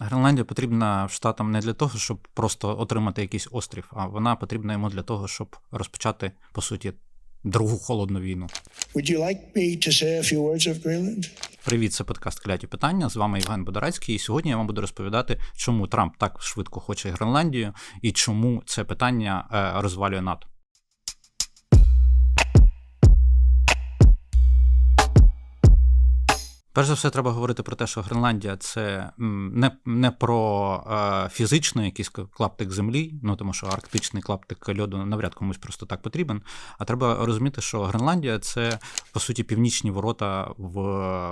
Гренландія потрібна штатам не для того, щоб просто отримати якийсь острів, а вона потрібна йому для того, щоб розпочати, по суті, другу холодну війну. Would you like me to say a few words of Greenland? Привіт, це подкаст Кляті питання. З вами Євген Бодорацький. І сьогодні я вам буду розповідати, чому Трамп так швидко хоче Гренландію і чому це питання е, розвалює НАТО. Перш за все, треба говорити про те, що Гренландія це не, не про е, фізичний якийсь клаптик землі, ну тому що арктичний клаптик льоду навряд комусь просто так потрібен. А треба розуміти, що Гренландія це по суті північні ворота в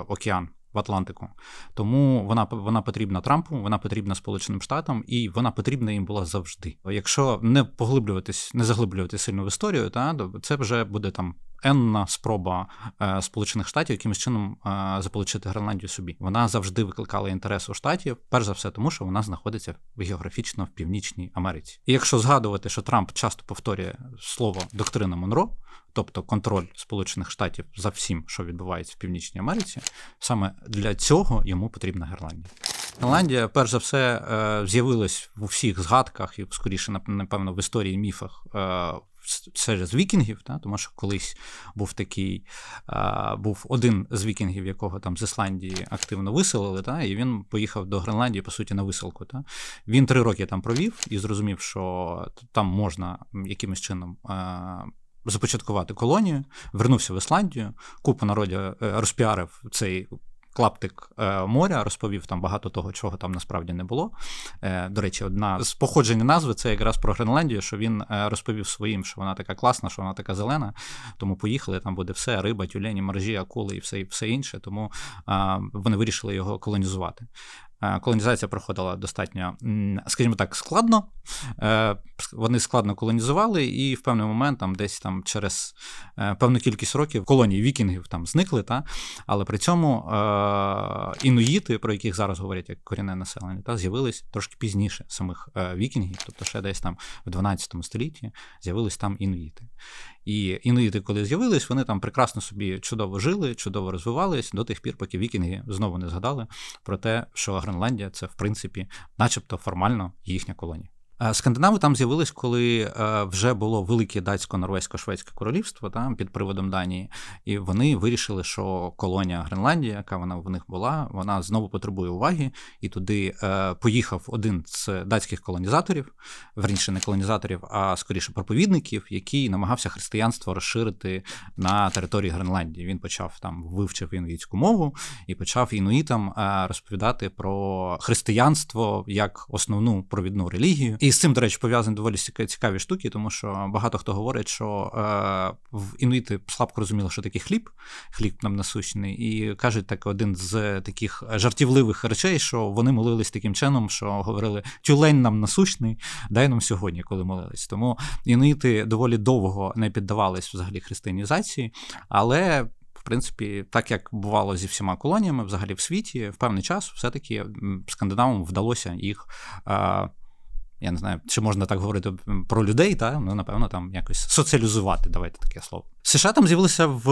океан. В Атлантику, тому вона вона потрібна Трампу, вона потрібна Сполученим Штатам, і вона потрібна їм була завжди. Якщо не поглиблюватись, не заглиблюватись сильно в історію, та це вже буде там енна спроба е, Сполучених Штатів якимось чином е, заполучити Гренландію собі. Вона завжди викликала інтерес у штатів, перш за все, тому що вона знаходиться географічно в Північній Америці. І якщо згадувати, що Трамп часто повторює слово доктрина Монро, тобто контроль Сполучених Штатів за всім, що відбувається в Північній Америці, саме для цього йому потрібна Гренландія. Гренландія, перш за все, е, з'явилась в усіх згадках і скоріше, напевно, в історії міфах серед вікінгів, та, тому що колись був такий, а, був один з вікінгів, якого там з Ісландії активно виселили, та, і він поїхав до Гренландії, по суті, на висилку. Та. Він три роки там провів і зрозумів, що там можна якимось чином. А, Започаткувати колонію, вернувся в Ісландію, купу народів е, розпіарив цей клаптик е, моря, розповів там багато того, чого там насправді не було. Е, до речі, одна з походження назви це якраз про Гренландію, що він е, розповів своїм, що вона така класна, що вона така зелена. Тому поїхали, там буде все: риба, тюлені, моржі, акули і все все інше. Тому вони вирішили його колонізувати. Е, колонізація проходила достатньо, скажімо так, складно. Е, вони складно колонізували, і в певний момент, там десь там через е, певну кількість років колонії вікінгів там зникли. Та? Але при цьому інуїти, про яких зараз говорять як корінне населення, та з'явились трошки пізніше самих вікінгів, тобто ще десь там в 12 столітті з'явились там інуїти. І інуїти, коли з'явились, вони там прекрасно собі чудово жили, чудово розвивались до тих пір, поки вікінги знову не згадали про те, що Гренландія це в принципі, начебто, формально їхня колонія. Е, скандинави там з'явились, коли е, вже було велике датсько-норвезько-шведське королівство там під приводом Данії, і вони вирішили, що колонія Гренландія, яка вона в них була, вона знову потребує уваги. І туди е, поїхав один з датських колонізаторів, верніше не колонізаторів, а скоріше проповідників, який намагався християнство розширити на території Гренландії. Він почав там вивчив інуїтську мову і почав інуїтам розповідати про християнство як основну провідну релігію. І з цим, до речі, пов'язані доволі цікаві штуки, тому що багато хто говорить, що е, в інуїти слабко розуміли, що таке хліб, хліб нам насущний, і кажуть так один з таких жартівливих речей, що вони молились таким чином, що говорили: тюлень нам насущний, дай нам сьогодні, коли молились. Тому інуїти доволі довго не піддавались взагалі християнізації, але. В принципі, так як бувало зі всіма колоніями, взагалі в світі, в певний час все-таки скандинавам вдалося їх е, я не знаю, чи можна так говорити про людей, та ну напевно там якось соціалізувати. Давайте таке слово. США там з'явилися в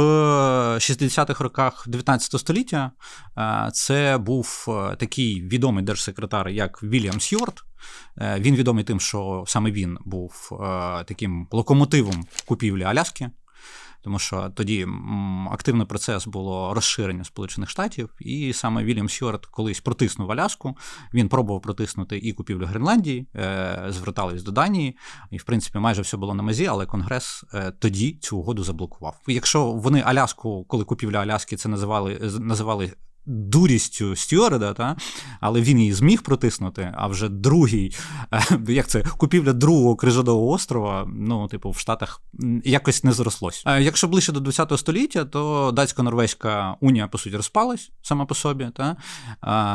60-х роках 19 століття. Це був е, такий відомий держсекретар, як Вільям Сьюарт. Е, він відомий тим, що саме він був е, таким локомотивом купівлі Аляски тому що тоді активний процес було розширення Сполучених Штатів, і саме Вільям Сьюарт колись протиснув Аляску. Він пробував протиснути і купівлю Гренландії, е, звертались до Данії, і в принципі майже все було на мезі, але Конгрес е, тоді цю угоду заблокував. Якщо вони Аляску, коли купівля Аляски, це називали називали дурістю Стюарда, та? але він її зміг протиснути. А вже другий, е, як це купівля другого крижадового острова, ну, типу, в Штатах якось не зрослось. Якщо ближче до 20 століття, то датсько-норвезька унія, по суті, розпалась сама по собі. Та?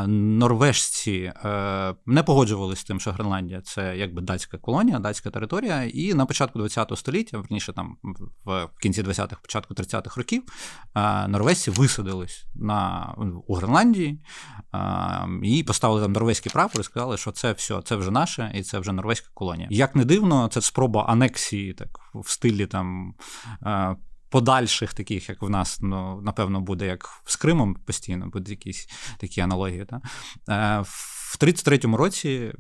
Норвежці е, не погоджувалися з тим, що Гренландія це якби датська колонія, датська територія. І на початку 20 століття, верніше там в кінці 20-х, початку 30-х років, е, норвежці висадились на у Гренландії і поставили там норвезький прапор і сказали, що це все, це вже наше, і це вже норвезька колонія. Як не дивно, це спроба анексії, так в стилі там. Подальших таких, як в нас, ну напевно, буде як з Кримом постійно, будуть якісь такі аналогії. Та? Е, в 33-му році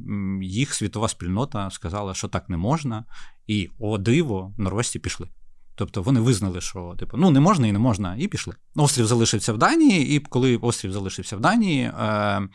їх світова спільнота сказала, що так не можна, і о диво, норвежці пішли. Тобто вони визнали, що типу, ну не можна і не можна, і пішли. Острів залишився в Данії, і коли острів залишився в Данії, е,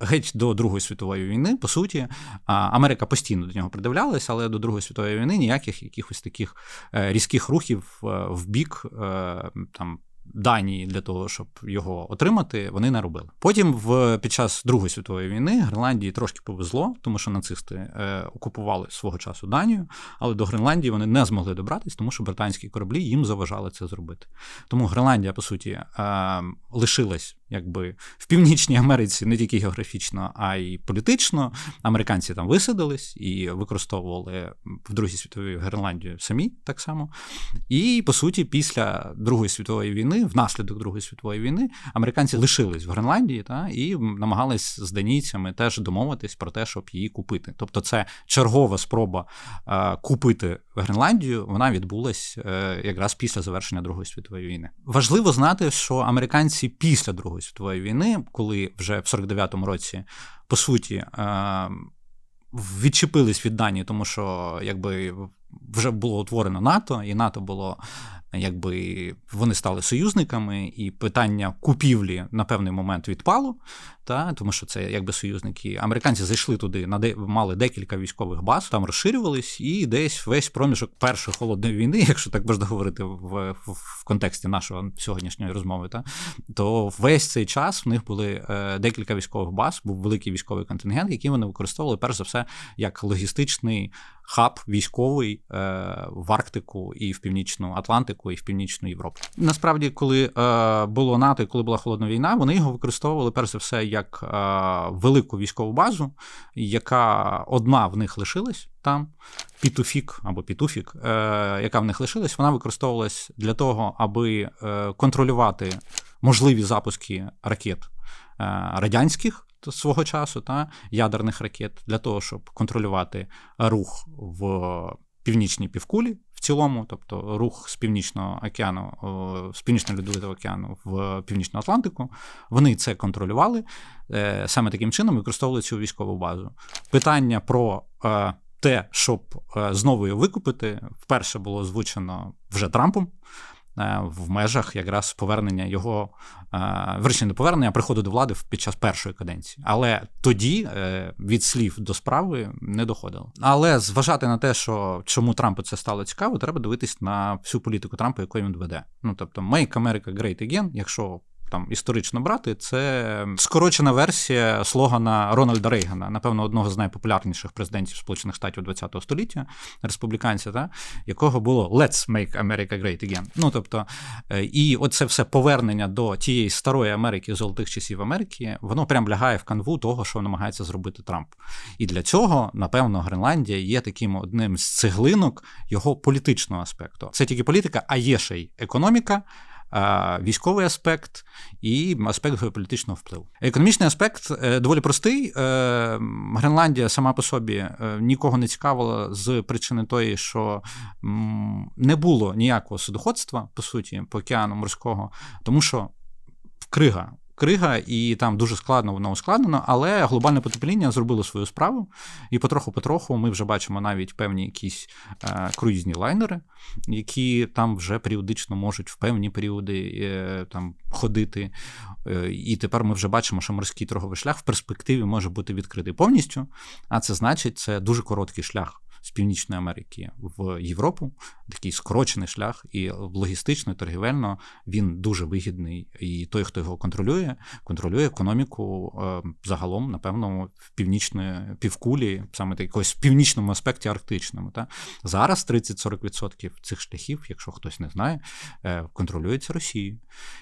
геть до Другої світової війни, по суті, а, Америка постійно до нього придивлялася, але до Другої світової війни ніяких якихось таких е, різких рухів е, в бік е, там. Данії для того, щоб його отримати, вони не робили. Потім, в під час Другої світової війни, Гренландії трошки повезло, тому що нацисти е, окупували свого часу Данію, але до Гренландії вони не змогли добратися, тому що британські кораблі їм заважали це зробити. Тому Гренландія, по суті, е, лишилась якби в Північній Америці не тільки географічно, а й політично. Американці там висадились і використовували в Другій світовій Гренландію самі так само. І по суті, після Другої світової війни, внаслідок Другої світової війни, американці лишились в Гренландії та і намагались з данійцями теж домовитись про те, щоб її купити. Тобто, це чергова спроба е, купити Гренландію. Вона відбулась е, якраз після завершення Другої світової війни. Важливо знати, що американці після Другої світової війни, коли вже в 49-му році, по суті, е, відчепились від Данії, тому що якби вже було утворено НАТО, і НАТО було якби вони стали союзниками, і питання купівлі на певний момент відпало, та, тому що це якби союзники. Американці зайшли туди, мали декілька військових баз, там розширювались, і десь весь проміжок першої холодної війни, якщо так можна говорити в, в, в контексті нашого сьогоднішньої розмови, та, то весь цей час в них були е, декілька військових баз, був великий військовий контингент, який вони використовували перш за все як логістичний хаб військовий е, в Арктику і в Північну Атлантику, і в Північну Європу. Насправді, коли е, було НАТО і коли була холодна війна, вони його використовували перш за все як е, велику військову базу, яка одна в них лишилась там. Пітуфік або Пітуфік, е, яка в них лишилась, вона використовувалась для того, аби е, контролювати можливі запуски ракет радянських свого часу та ядерних ракет для того, щоб контролювати рух в північній півкулі в цілому, тобто рух з північного океану, з північного льодовитого океану в північну Атлантику. Вони це контролювали е, саме таким чином використовували цю військову базу. Питання про е, те, щоб е, знову її викупити, вперше було озвучено вже Трампом. Е, в межах якраз повернення його вирішення не повернення, а приходу до влади під час першої каденції. Але тоді е, від слів до справи не доходило. Але зважати на те, що чому Трампу це стало цікаво, треба дивитись на всю політику Трампа, яку він веде. Ну тобто, Make America Great Again, якщо там історично брати, це скорочена версія слогана Рональда Рейгана, напевно, одного з найпопулярніших президентів Сполучених Штатів ХХ століття, республіканця, та, якого було Let's make America great again. Ну тобто, е, і оце все повернення до тієї старої Америки, золотих часів Америки, воно прям лягає в канву того, що намагається зробити Трамп. І для цього, напевно, Гренландія є таким одним з цеглинок його політичного аспекту. Це тільки політика, а є ще й економіка військовий аспект і аспект геополітичного впливу. Економічний аспект е, доволі простий. Е, Гренландія сама по собі е, нікого не цікавила з причини тої, що не було ніякого судоходства, по суті, по океану морського, тому що крига крига, і там дуже складно воно ускладнено, але глобальне потепління зробило свою справу. І потроху-потроху ми вже бачимо навіть певні якісь е, круїзні лайнери, які там вже періодично можуть в певні періоди е, там ходити. Е, і тепер ми вже бачимо, що морський торговий шлях в перспективі може бути відкритий повністю. А це значить, це дуже короткий шлях з Північної Америки в Європу, такий скорочений шлях, і логістично, і торгівельно він дуже вигідний. І той, хто його контролює, контролює економіку е, загалом, напевно, в північної півкулі, саме якось в північному аспекті арктичному. Та? Зараз 30-40% цих шляхів, якщо хтось не знає, е, контролюється Росією.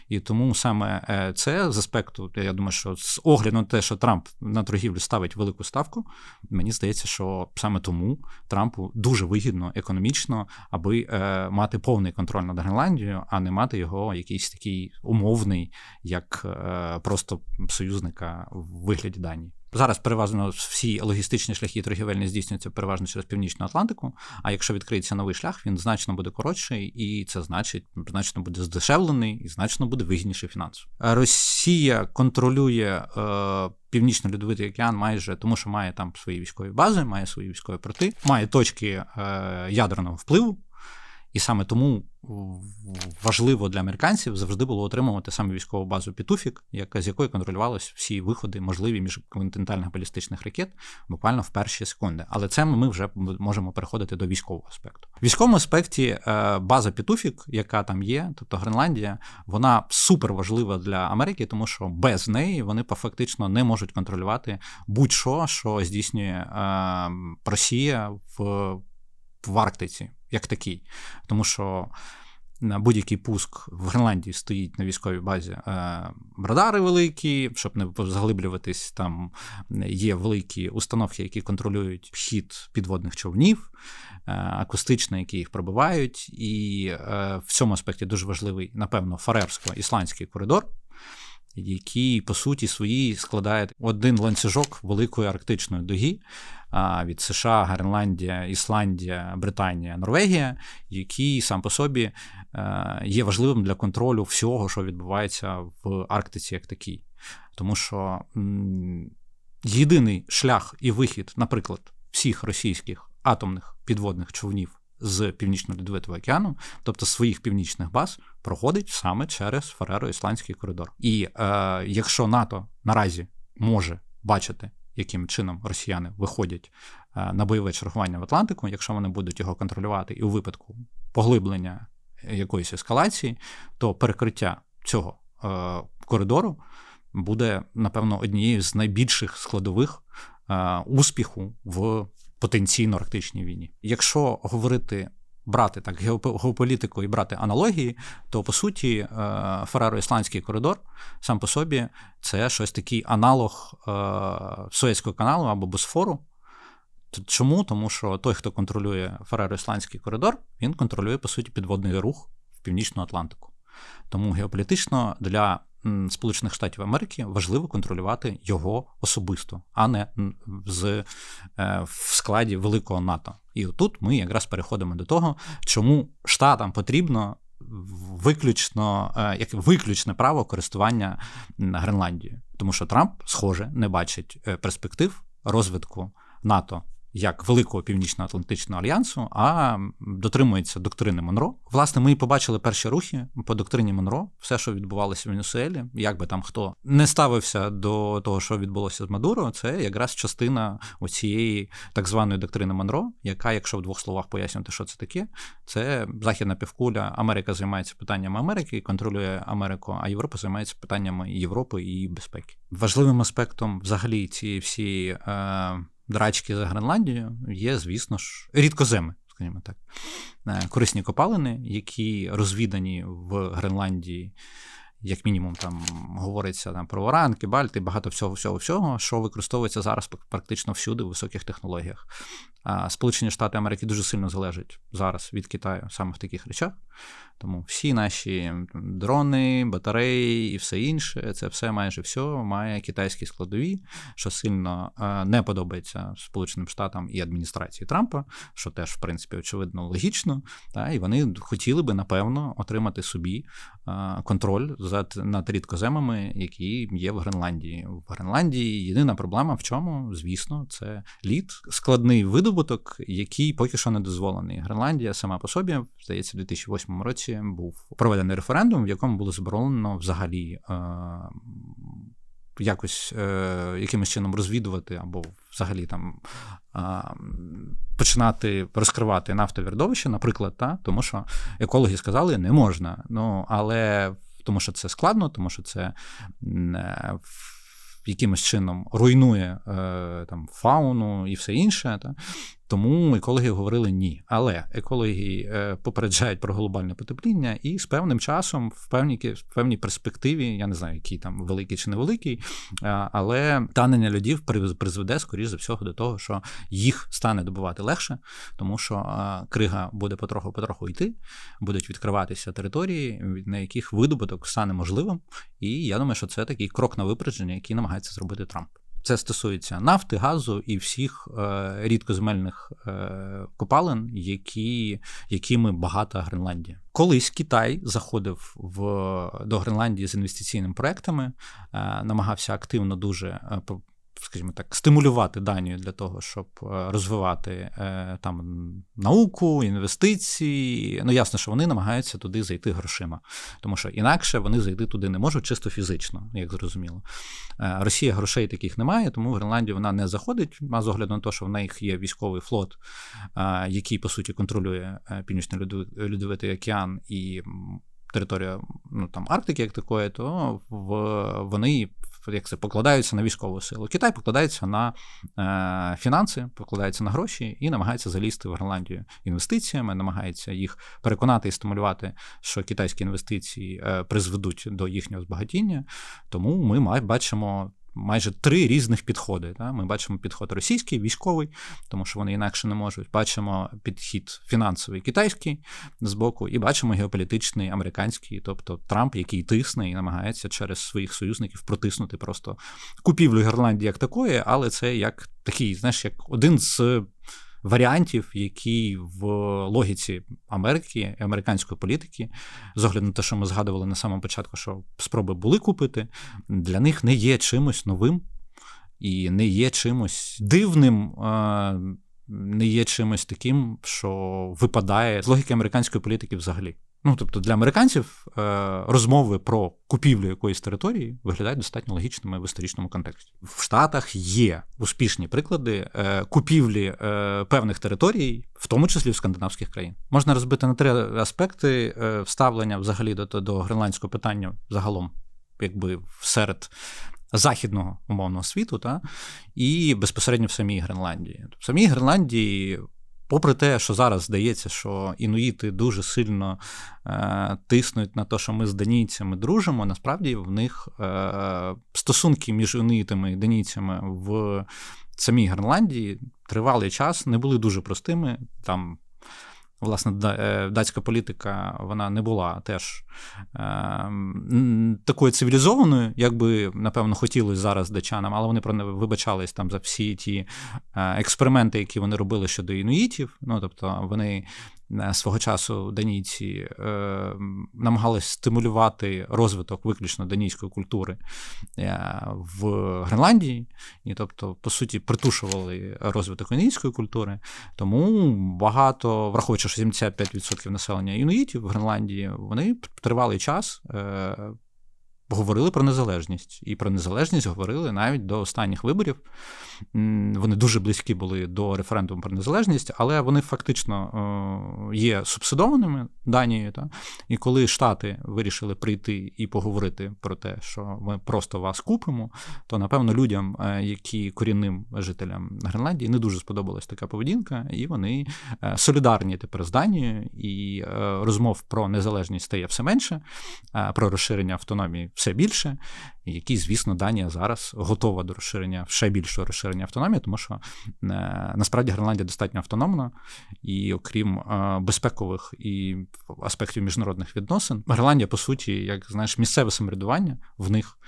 І тому саме е, це з аспекту, я думаю, що з огляду на те, що Трамп на торгівлю ставить велику ставку, мені здається, що саме тому Трампу дуже вигідно економічно, аби е, мати повний контроль над Гренландією, а не мати його якийсь такий умовний, як е, просто союзника в вигляді Данії. Зараз переважно всі логістичні шляхи торгівельні здійснюються переважно через північну Атлантику. А якщо відкриється новий шлях, він значно буде коротший, і це значить значно буде здешевлений і значно буде вигідніший фінансово. Росія контролює е, північно-льодовитий океан майже тому, що має там свої військові бази, має свої військові порти, має точки е, ядерного впливу. І саме тому важливо для американців завжди було отримувати саме військову базу Пітуфік, яка з якої контролювалися всі виходи можливі міжконтинентальних балістичних ракет буквально в перші секунди. Але це ми вже можемо переходити до військового аспекту. В військовому аспекті е, база Пітуфік, яка там є, тобто Гренландія, вона супер важлива для Америки, тому що без неї вони фактично не можуть контролювати будь-що, що здійснює е, Росія в, в Арктиці як такий. Тому що на будь-який пуск в Гренландії стоїть на військовій базі е, радари великі, щоб не заглиблюватись, там є великі установки, які контролюють вхід підводних човнів, е, акустичні, які їх пробивають. І е, в цьому аспекті дуже важливий, напевно, фарерсько-ісландський коридор. Який, по суті, свої складає один ланцюжок великої арктичної дуги від США, Гренландія, Ісландія, Британія, Норвегія, який сам по собі е, є важливим для контролю всього, що відбувається в Арктиці, як такій. Тому що єдиний шлях і вихід, наприклад, всіх російських атомних підводних човнів. З північно-льодовитого океану, тобто своїх північних баз, проходить саме через Фареро-Ісландський коридор. І е, якщо НАТО наразі може бачити яким чином росіяни виходять е, на бойове чергування в Атлантику, якщо вони будуть його контролювати, і у випадку поглиблення якоїсь ескалації, то перекриття цього е, коридору буде, напевно, однією з найбільших складових е, успіху в потенційно арктичній війні. Якщо говорити брати так геополітику і брати аналогії, то по суті е, Фареро-Ісландський коридор сам по собі це щось такий аналог е, Суецького каналу або Босфору. Чому? Тому що той, хто контролює Фареро-Ісландський коридор, він контролює, по суті, підводний рух в Північну Атлантику. Тому геополітично для Сполучених Штатів Америки важливо контролювати його особисто, а не з, е, в складі великого НАТО. І отут ми якраз переходимо до того, чому штатам потрібно виключно е, як виключне право користування Гренландією, тому що Трамп, схоже, не бачить е, перспектив розвитку НАТО як великого північно-атлантичного альянсу, а дотримується доктрини Монро. Власне, ми і побачили перші рухи по доктрині Монро, все, що відбувалося в Венесуелі, як би там хто не ставився до того, що відбулося з Мадуро, це якраз частина оцієї так званої доктрини Монро, яка, якщо в двох словах пояснювати, що це таке, це західна півкуля. Америка займається питаннями Америки, контролює Америку, а Європа займається питаннями Європи і безпеки. Важливим аспектом взагалі цієї всієї. Е, драчки за Гренландію є, звісно ж, рідкоземи, скажімо так, е, корисні копалини, які розвідані в Гренландії. Як мінімум, там говориться там про Оранки, Бальти, багато всього, всього, всього, що використовується зараз практично всюди в високих технологіях. Сполучені Штати Америки дуже сильно залежать зараз від Китаю саме в таких речах. Тому всі наші дрони, батареї і все інше, це все майже все має китайські складові, що сильно е, не подобається Сполученим Штатам і адміністрації Трампа, що теж, в принципі, очевидно, логічно. Та, І вони хотіли би, напевно, отримати собі е, контроль над рідкоземами, які є в Гренландії. В Гренландії єдина проблема в чому, звісно, це лід, складний видобуток, який поки що не дозволений. Гренландія сама по собі, здається, в 2008 році році був проведений референдум, в якому було заборонено взагалі е, якось е, якимось чином розвідувати або взагалі там е, починати розкривати нафтові родовища, наприклад, та, тому що екологи сказали, не можна. Ну, але тому що це складно, тому що це. Е, якимось чином руйнує е, там фауну і все інше, та тому екологи говорили ні. Але екологи е, попереджають про глобальне потепління, і з певним часом, в певній в певній перспективі, я не знаю, який там великий чи невеликий, але танення льодів призведе, скоріш за всього, до того, що їх стане добувати легше, тому що крига буде потроху-потроху йти, будуть відкриватися території, на яких видобуток стане можливим. І я думаю, що це такий крок на випередження, який намагається зробити Трамп. Це стосується нафти, газу і всіх е, рідкоземельних е, копалин, які, якими багата Гренландія. Колись Китай заходив в, до Гренландії з інвестиційними проектами, е, намагався активно дуже е, скажімо так, стимулювати Данію для того, щоб е, розвивати е, там науку, інвестиції. Ну, ясно, що вони намагаються туди зайти грошима, тому що інакше вони зайти туди не можуть чисто фізично, як зрозуміло. Е, Росія грошей таких немає, тому в Гренландію вона не заходить, а з огляду на те, що в них є військовий флот, який по суті контролює Льодовитий океан і територія ну, там, Арктики, як такої, то в, вони як це, покладаються на військову силу. Китай покладається на е, фінанси, покладається на гроші і намагається залізти в Гренландію інвестиціями, намагається їх переконати і стимулювати, що китайські інвестиції е, призведуть до їхнього збагатіння. Тому ми бачимо. Майже три різних підходи. Та? Ми бачимо підход російський, військовий, тому що вони інакше не можуть. Бачимо підхід фінансовий китайський з боку, і бачимо геополітичний американський, тобто Трамп, який тисне і намагається через своїх союзників протиснути просто купівлю Гренландії як такої, але це як такий, знаєш, як один з варіантів, які в логіці Америки, американської політики, з огляду на те, що ми згадували на самому початку, що спроби були купити, для них не є чимось новим і не є чимось дивним. Не є чимось таким, що випадає з логіки американської політики взагалі. Ну, тобто для американців е, розмови про купівлю якоїсь території виглядають достатньо логічними в історичному контексті. В Штатах є успішні приклади е, купівлі е, певних територій, в тому числі в скандинавських країн. Можна розбити на три аспекти вставлення взагалі до, до гренландського питання загалом, якби серед західного умовного світу, та, і безпосередньо в самій Гренландії. В самій Гренландії. Попри те, що зараз здається, що інуїти дуже сильно е, тиснуть на те, що ми з данійцями дружимо, насправді в них е, стосунки між інуїтами і данійцями в самій Гренландії тривалий час не були дуже простими. Там, власне, е, датська політика вона не була теж е, такою цивілізованою, як би, напевно, хотілося зараз датчанам, але вони про не вибачались там за всі ті е, експерименти, які вони робили щодо інуїтів. Ну, тобто вони свого часу данійці е, намагались стимулювати розвиток виключно данійської культури е, в Гренландії, і тобто, по суті, притушували розвиток інійської культури. Тому багато, враховуючи, що 75% населення інуїтів в Гренландії, вони тривалий час. Е, Говорили про незалежність, і про незалежність говорили навіть до останніх виборів. Вони дуже близькі були до референдуму про незалежність, але вони фактично е, є субсидованими Данією. Та? І коли Штати вирішили прийти і поговорити про те, що ми просто вас купимо, то напевно людям, е, які корінним жителям Гренландії, не дуже сподобалась така поведінка, і вони е, солідарні тепер з Данією, і розмов про незалежність стає все менше, про розширення автономії все більше. Які, звісно, Данія зараз готова до розширення ще більшого розширення автономії, тому що е, насправді Гренландія достатньо автономна, і окрім е, безпекових і аспектів міжнародних відносин, Гренландія, по суті, як знаєш, місцеве самоврядування в них.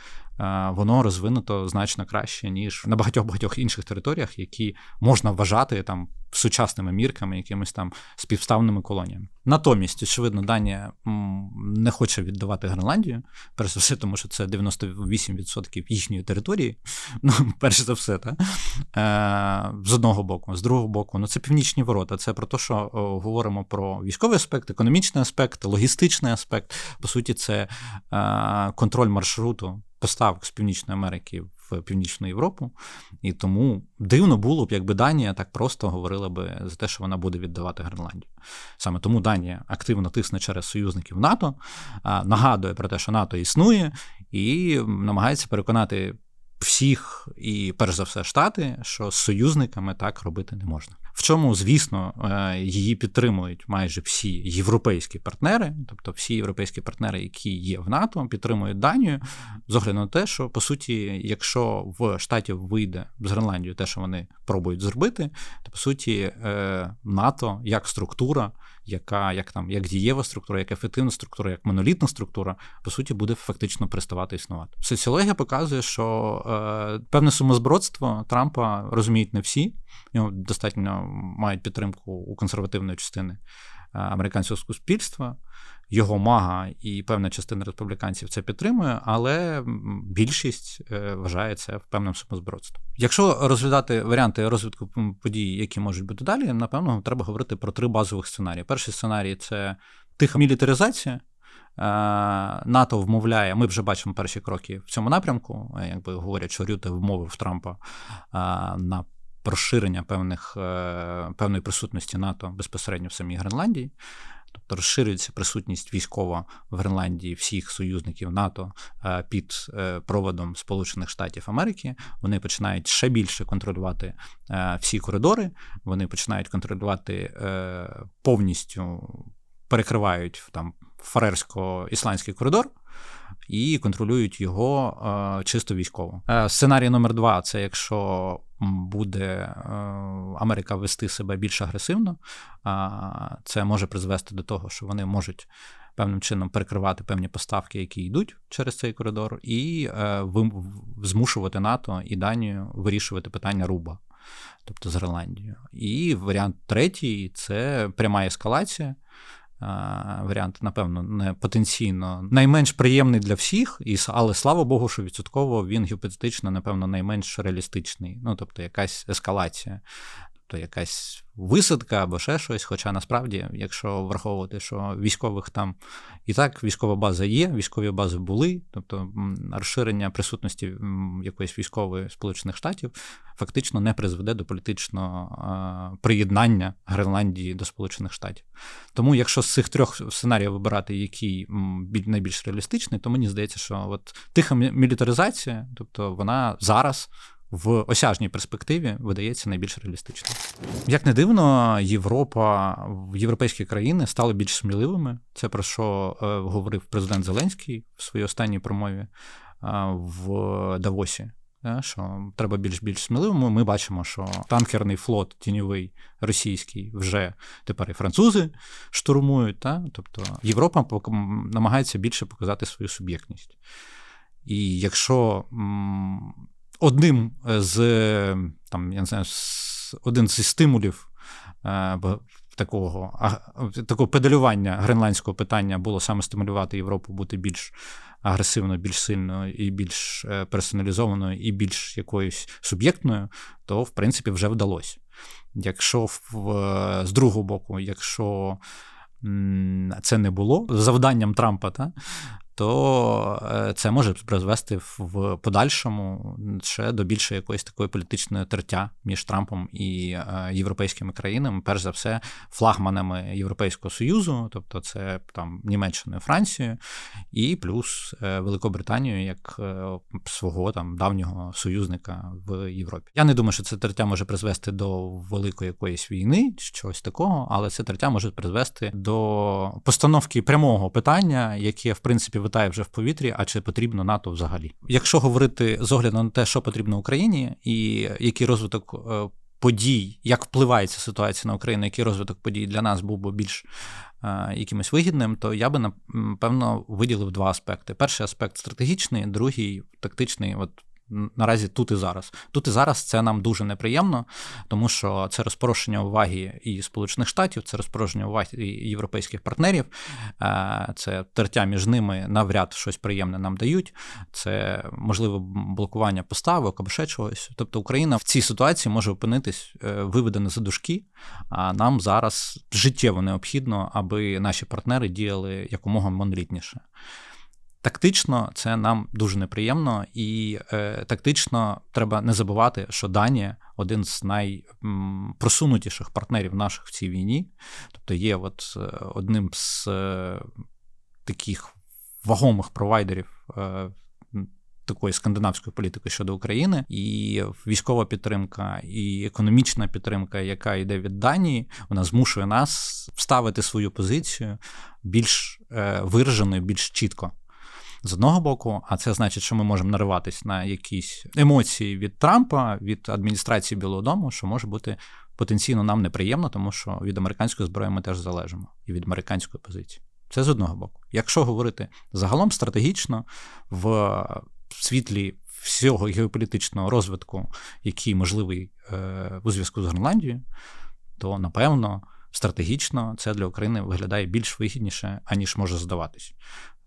е, Воно розвинуто значно краще, ніж на багатьох багатьох інших територіях, які можна вважати там сучасними мірками, якимись там співставними колоніями. Натомість, очевидно, Данія не хоче віддавати Гренландію, перш за все, тому що це 98% їхньої території. Ну, перш за все, та? Е, з одного боку, з другого боку, ну це північні ворота. Це про те, що о, говоримо про військовий аспект, економічний аспект, логістичний аспект. По суті, це е, контроль маршруту поставок з Північної Америки в Північну Європу. І тому дивно було б, якби Данія так просто говорила би за те, що вона буде віддавати Гренландію. Саме тому Данія активно тисне через союзників НАТО, нагадує про те, що НАТО існує, і намагається переконати всіх і, перш за все, штати, що з союзниками так робити не можна. В чому, звісно, е, її підтримують майже всі європейські партнери, тобто всі європейські партнери, які є в НАТО, підтримують Данію, з огляду на те, що по суті, якщо в штатів вийде з Гренландією те, що вони пробують зробити, то по суті е, НАТО як структура, яка як там як дієва структура, як ефективна структура, як монолітна структура, по суті, буде фактично переставати існувати. Соціологія показує, що е, певне сумозбродство Трампа розуміють не всі. Його достатньо мають підтримку у консервативної частини американського суспільства. Його мага і певна частина республіканців це підтримує, але більшість е, вважає це певним сумозбродством. Якщо розглядати варіанти розвитку подій, які можуть бути далі, напевно, треба говорити про три базових сценарії. Перший сценарій це тиха мілітаризація. Е, НАТО вмовляє, ми вже бачимо перші кроки в цьому напрямку. е, Якби говорять, що Рюте вмовив Трампа е, на розширення певних, е, певної присутності НАТО безпосередньо в самій Гренландії. Тобто розширюється присутність військова в Гренландії всіх союзників НАТО е, під е, проводом Сполучених Штатів Америки. Вони починають ще більше контролювати всі коридори. Вони починають контролювати повністю, перекривають там фарерсько-ісландський коридор. І контролюють його е, чисто військово. Е, сценарій номер два це якщо буде е, Америка вести себе більш агресивно, це може призвести до того, що вони можуть певним чином перекривати певні поставки, які йдуть через цей коридор, і е, змушувати НАТО і Данію вирішувати питання руба, тобто з Гренландією. І варіант третій це пряма ескалація. Варіант, напевно, не потенційно найменш приємний для всіх, і, але слава Богу, що відсотково він гіпотетично, напевно, найменш реалістичний. Ну, тобто, якась ескалація, тобто якась висадка або ще щось. Хоча насправді, якщо враховувати, що військових там і так військова база є, військові бази були, тобто розширення присутності якоїсь військової Сполучених Штатів фактично не призведе до політичного приєднання Гренландії до Сполучених Штатів. Тому, якщо з цих трьох сценаріїв вибирати, який найбільш реалістичний, то мені здається, що от тиха мілітаризація, тобто вона зараз. В осяжній перспективі видається найбільш реалістичною. Як не дивно, Європа, європейські країни стали більш сміливими. Це про що е, говорив президент Зеленський в своїй останній промові е, в Давосі. е, Що треба більш більш сміливими. Ми бачимо, що танкерний флот тіньовий російський вже тепер і французи штурмують. Та? Тобто Європа намагається більше показати свою суб'єктність. І якщо одним з там, я не знаю, один зі стимулів е, такого, такого педалювання гренландського питання було саме стимулювати Європу бути більш агресивною, більш сильною і більш е, персоналізованою, і більш якоюсь суб'єктною, то в принципі вже вдалося. Якщо з другого боку, якщо це не було завданням Трампа, та, то е, це може призвести в- подальшому ще до більше якоїсь такої політичної тертя між Трампом і е, європейськими країнами, перш за все, флагманами Європейського Союзу, тобто це там Німеччиною, Францією, і плюс е, Великобританією як свого там давнього союзника в Європі. Я не думаю, що це тертя може призвести до великої якоїсь війни, чи чогось такого, але це тертя може призвести до постановки прямого питання, яке в принципі витає вже в повітрі, а чи потрібно НАТО взагалі. Якщо говорити з огляду на те, що потрібно Україні, і який розвиток. е, Подій, як впливає ця ситуація на Україну, який розвиток подій для нас був би більш е, якимось вигідним, то я би напевно виділив два аспекти: перший аспект стратегічний, другий тактичний. От наразі тут і зараз. Тут і зараз це нам дуже неприємно, тому що це розпорошення уваги і Сполучених Штатів, це розпорошення уваги європейських партнерів, е, це тертя між ними навряд щось приємне нам дають. Це можливе блокування поставок або ще чогось. Тобто Україна в цій ситуації може опинитись е, виведена за дужки, а нам зараз життєво необхідно, аби наші партнери діяли якомога монолітніше. Тактично це нам дуже неприємно, і е, тактично треба не забувати, що Данія один з найпросунутіших партнерів наших в цій війні, тобто є от е, одним з е, таких вагомих провайдерів. Е, Такої скандинавської політики щодо України, і військова підтримка, і економічна підтримка, яка йде від Данії, вона змушує нас вставити свою позицію більш е, вираженою, більш чітко. З одного боку, а це значить, що ми можемо нариватись на якісь емоції від Трампа, від адміністрації Білого Дому, що може бути потенційно нам неприємно, тому що від американської зброї ми теж залежимо і від американської позиції. Це з одного боку. Якщо говорити загалом стратегічно в світлі всього геополітичного розвитку, який можливий е, у зв'язку з Гренландією, то напевно стратегічно це для України виглядає більш вигідніше, аніж може здаватись.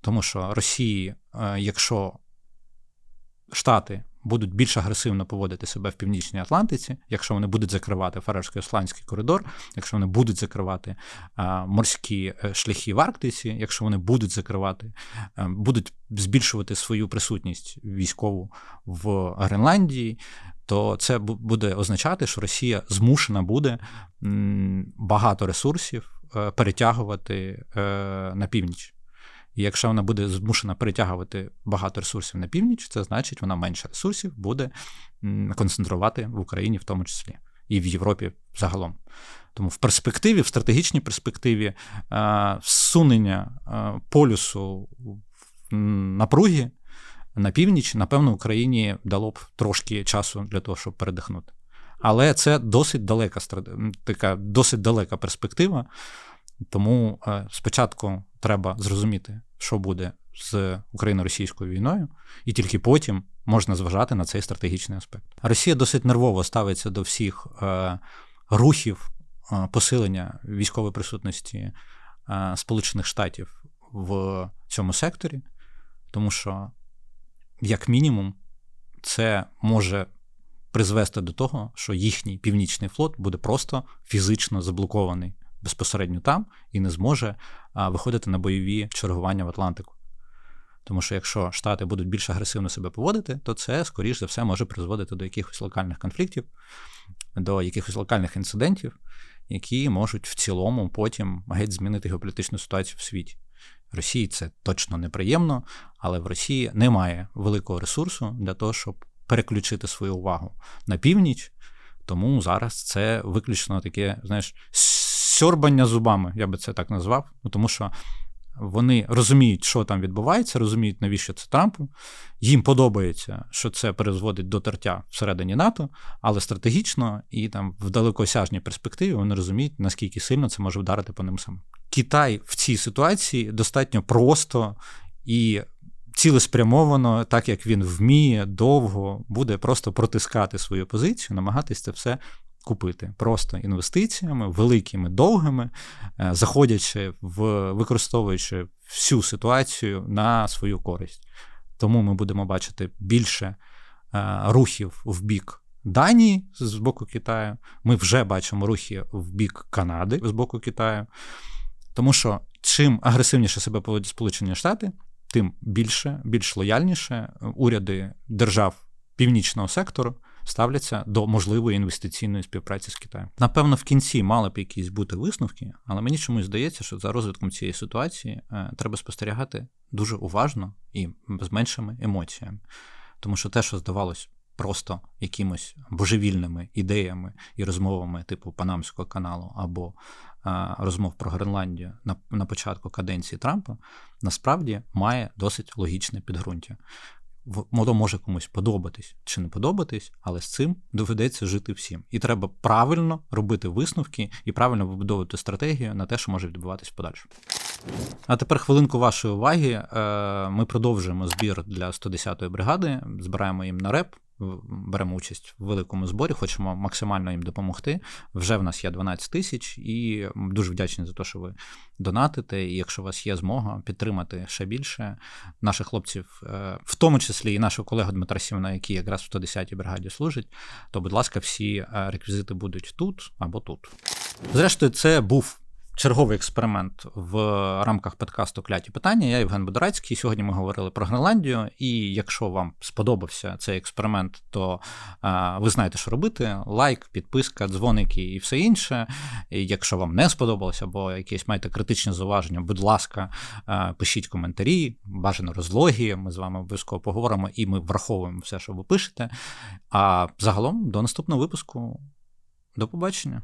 Тому що Росії, е, якщо Штати будуть більш агресивно поводити себе в Північній Атлантиці, якщо вони будуть закривати фарерсько ісландський коридор, якщо вони будуть закривати морські е, шляхи в Арктиці, якщо вони будуть закривати, е, будуть збільшувати свою присутність військову в Гренландії, то це буде означати, що Росія змушена буде багато ресурсів е, перетягувати е, на північ. І якщо вона буде змушена перетягувати багато ресурсів на північ, це значить, вона менше ресурсів буде концентрувати в Україні, в тому числі, і в Європі загалом. Тому в перспективі, в стратегічній перспективі, всунення полюсу напруги на північ, напевно, Україні дало б трошки часу для того, щоб передихнути. Але це досить далека така досить далека перспектива. Тому е, спочатку треба зрозуміти, що буде з Україно-російською війною, і тільки потім можна зважати на цей стратегічний аспект. Росія досить нервово ставиться до всіх е, рухів е, посилення військової присутності Сполучених Штатів в цьому секторі, тому що, як мінімум, це може призвести до того, що їхній північний флот буде просто фізично заблокований безпосередньо там і не зможе виходити на бойові чергування в Атлантику. Тому що якщо Штати будуть більш агресивно себе поводити, то це, скоріш за все, може призводити до якихось локальних конфліктів, до якихось локальних інцидентів, які можуть в цілому потім геть змінити геополітичну ситуацію в світі. Росії це точно неприємно, але в Росії немає великого ресурсу для того, щоб переключити свою увагу на північ. Тому зараз це виключно таке, знаєш, сьорбання зубами, я би це так назвав, ну, тому що вони розуміють, що там відбувається, розуміють, навіщо це Трампу. Їм подобається, що це призводить до тертя всередині НАТО, але стратегічно і там в далекосяжній перспективі вони розуміють, наскільки сильно це може вдарити по ним самим. Китай в цій ситуації достатньо просто і цілеспрямовано, так як він вміє довго, буде просто протискати свою позицію, намагатись це все купити просто інвестиціями, великими довгими, е, заходячи в використовуючи всю ситуацію на свою користь. Тому ми будемо бачити більше е, рухів в бік Данії з боку Китаю. Ми вже бачимо рухи в бік Канади з боку Китаю. Тому що чим агресивніше себе поводять Сполучені Штати, тим більше, більш лояльніше уряди держав північного сектору ставляться до можливої інвестиційної співпраці з Китаєм. Напевно, в кінці мали б якісь бути висновки, але мені чомусь здається, що за розвитком цієї ситуації е, треба спостерігати дуже уважно і з меншими емоціями. Тому що те, що здавалось просто якимось божевільними ідеями і розмовами типу Панамського каналу або а, розмов про Гренландію на, на початку каденції Трампа, насправді має досить логічне підґрунтя воно може комусь подобатись чи не подобатись, але з цим доведеться жити всім. І треба правильно робити висновки і правильно вибудовувати стратегію на те, що може відбуватись подальше. А тепер хвилинку вашої уваги. Е, ми продовжуємо збір для 110-ї бригади, збираємо їм на реп беремо участь в великому зборі, хочемо максимально їм допомогти. Вже в нас є 12 тисяч, і дуже вдячні за те, що ви донатите. І якщо у вас є змога підтримати ще більше наших хлопців, е, в тому числі і нашого колегу Дмитра Сівна, який якраз в 110-й бригаді служить, то, будь ласка, всі е, реквізити будуть тут або тут. Зрештою, це був черговий експеримент в рамках подкасту Кляті питання. Я Євген Бодорацький. Сьогодні ми говорили про Гренландію. І якщо вам сподобався цей експеримент, то а, ви знаєте, що робити: лайк, підписка, дзвоники і все інше. І Якщо вам не сподобалося, або якісь маєте критичне зауваження, будь ласка, а, пишіть коментарі, бажано розлоги. Ми з вами обов'язково поговоримо і ми враховуємо все, що ви пишете. А загалом до наступного випуску. До побачення.